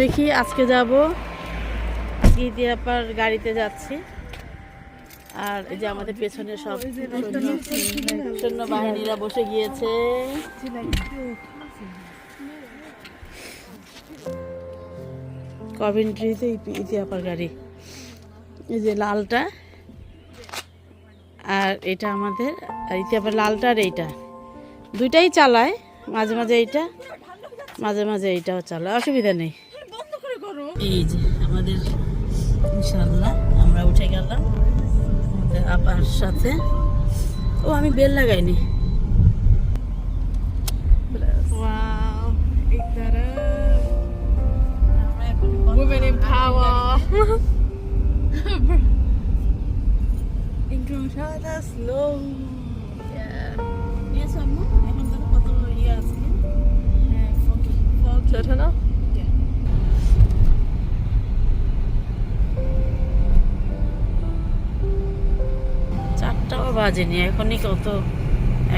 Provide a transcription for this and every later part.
দেখি আজকে যাব। গিদিয়াপার গাড়িতে যাচ্ছি। আর এই যে আমাদের পেছনে সব সৈন্য সৈন্য বাহিনীরা বসে গিয়েছে। কভেন্ট্রিতে ইতিহাপার গাড়ি। এই যে লালটা। আর এটা আমাদের আর ইতিহাপার লালটা আর এইটা। দুইটাই চালায়। মাঝে মাঝে এইটা, মাঝে মাঝে এইটাও চালায়। অসুবিধা নেই। এই যে আমাদের ইনশাল্লাহ আমরা উঠে গেলাম আপার সাথে ও আমি বেল লাগাইনি women in power. Inclusion slow. নিয়েছো আম্মু? এখন দেখো কত ইয়ে আছে। Should I turn off? বাজেনি, এখনই কত,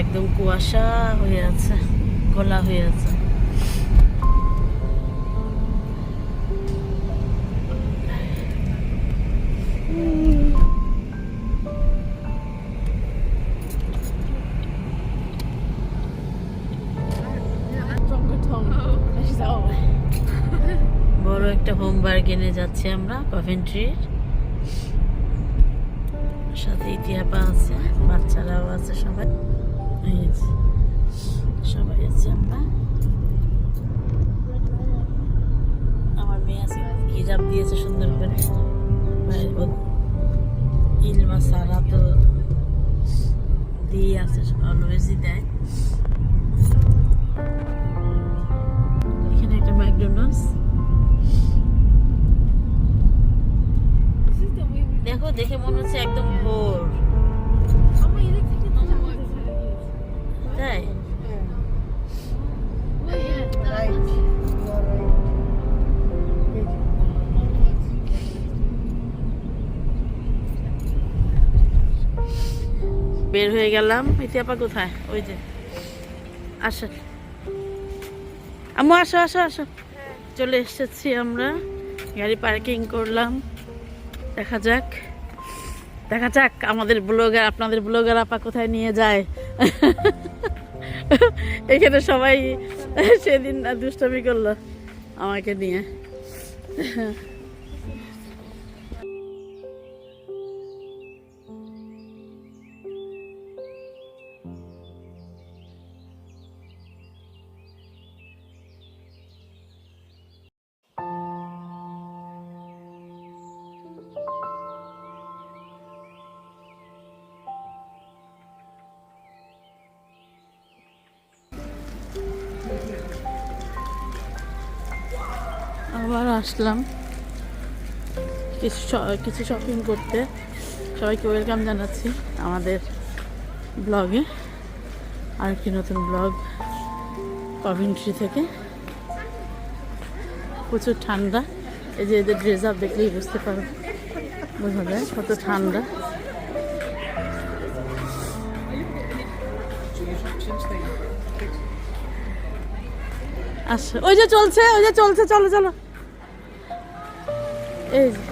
একদম কুয়াশা হয়ে আছে খোলা হয়ে আছে. বড় একটা হোম বার্গেনে যাচ্ছি আমরা কভেন্ট্রির সাথে ইতিহাপা আছে, বাচ্চারাও আছে, সবাই। সবাই আছে আমরা। আমার মেয়ে আছে, হিজাব দিয়েছে সুন্দর করে। ইলমা সারা তো দিয়ে আছে অলওয়েজই দেয়। এখানে একটা ম্যাকডোনাল্ডস. দেখো, দেখে মনে হচ্ছে একদম বের হয়ে গেলাম। ইতিহাপা কোথায়? ওই যে। আসো। আম্মু, আসো আসো আসো। চলে এসেছি আমরা। গাড়ি পার্কিং করলাম। দেখা যাক। দেখা যাক আমাদের ব্লগার, আপনাদের ব্লগার আপা কোথায় নিয়ে যায়। এখানে সবাই সেদিন দুষ্টমি করল আমাকে নিয়ে। আবার আসলাম কিছু কিছু শপিং করতে। সবাইকে ওয়েলকাম জানাচ্ছি আমাদের ব্লগে আর আরেকটি নতুন ব্লগ কভিন্ট্রি থেকে। প্রচুর ঠান্ডা। এই যে এদের ড্রেস আপ দেখলেই বুঝতে পারো। বোঝা যায় কত ঠান্ডা। আচ্ছা ওই যে চলছে, ওই যে চলছে, চলো চলো। এই যে।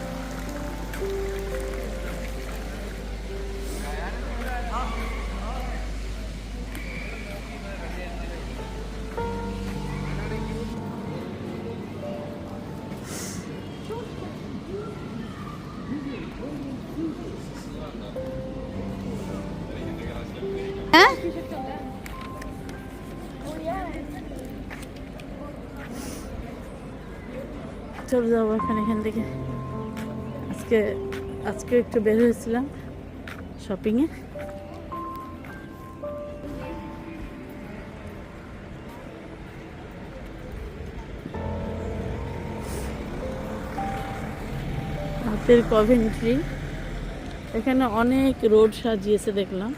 চলে যাব এখন এখান থেকে। আজকে আজকে একটু বের হয়েছিলাম শপিংয়ে হাতের কভেন্ট্রি এখানে অনেক রোড সাজিয়েছে দেখলাম।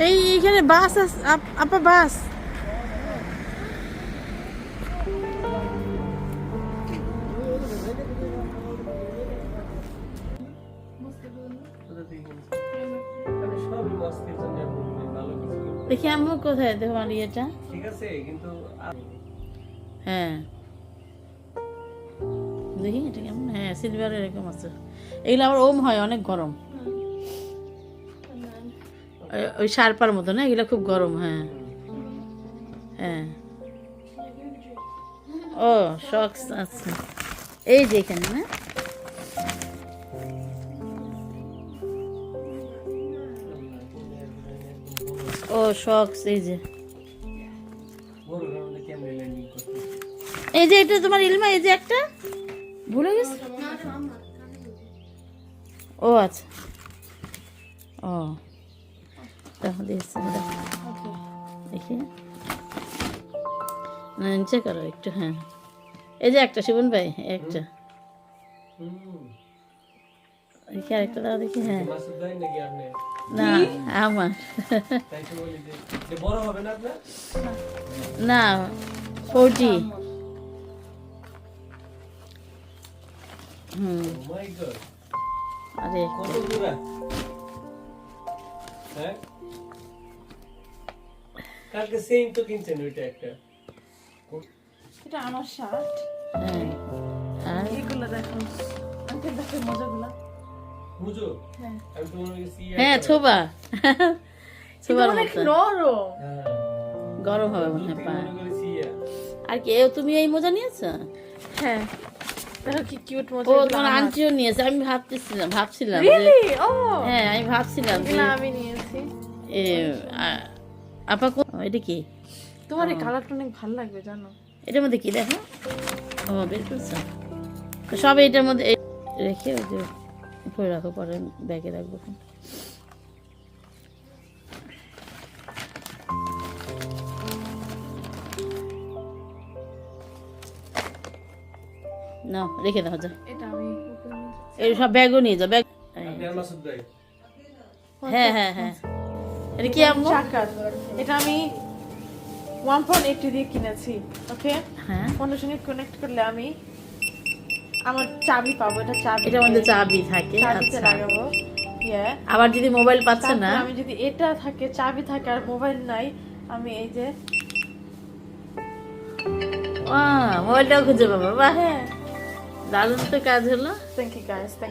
এই এইখানে বাস আপ- বাস। দেখি আম্মু কোথায়? দেখো ইয়েটা। ঠিক আছে কিন্তু হ্যাঁ। দেখি এটা কেমন? হ্যাঁ সিলভার এরকম আছে। এগুলো আবার ওম হয়, অনেক গরম। ওই- সারপার মতো, না? এগুলো খুব গরম হ্যাঁ। হ্যাঁ। ও, শক্স আছে। এই যে এখানে, না? ও, শক্স, এই যে। এই যে এটা তোমার ইলমা, এই যে একটা? ভুলে গেছে? ও আচ্ছা। ও। দিয়েছে দেখি। না নিচে করো একটু হ্যাঁ। এই যে একটা শিবন ভাই একটা। হুম দেখি আরেকটা দাও দেখি হ্যাঁ। না আমার। না ফোরটি হুম। আরে হ্যাঁ? কালকে সেম তো কিনছেন ওইটা একটা। এটা আমার শার্ট হ্যাঁ। আর এগুলো দেখো। আঙ্কেল দেখো মজাগুলো। বুঝো হ্যাঁ। আমি তো মনে হ্যাঁ ছোবা। ছোবার অনেক নরম। হ্যাঁ। গরম হবে মনে হয় পা। আর কি তুমি এই মোজা নিয়েছো? হ্যাঁ। দেখো কি কিউট মজা ও তোমার। আন্টিও নিয়েছে আমি ভাবতেছিলাম ভাবছিলাম ও। হ্যাঁ আমি ভাবছিলাম যে আমি নিয়েছি। এ, আপা কো- এটা কি? তোমার এই কালারটা অনেক ভালো লাগবে জানো। এটার মধ্যে কি দেখো? ও বের করছ? সব এটার মধ্যে রেখে ওই যে উপরে রাখো পরে ব্যাগে রাখব। না রেখে দাও যা। এটা আমি এই সব ব্যাগও নিয়ে যাও ব্যাগ হ্যাঁ হ্যাঁ হ্যাঁ। এটা কি আম্মু? এটা আমি ওয়ান পয়েন্ট এইট দিয়ে কিনেছি ওকে হ্যাঁ। ফোনের সঙ্গে কানেক্ট করলে আমি আমার চাবি পাবো এটা চাবি। মধ্যে চাবি থাকে চাবিতে আচ্ছা। লাগাবো আবার যদি মোবাইল পাচ্ছে না? আমি যদি এটা থাকে চাবি থাকে আর মোবাইল নাই আমি এই যে মোবাইলটাও খুঁজে পাবো বাহ। হ্যাঁ। দারুণ তো কাজ হলো। Thank you guys thank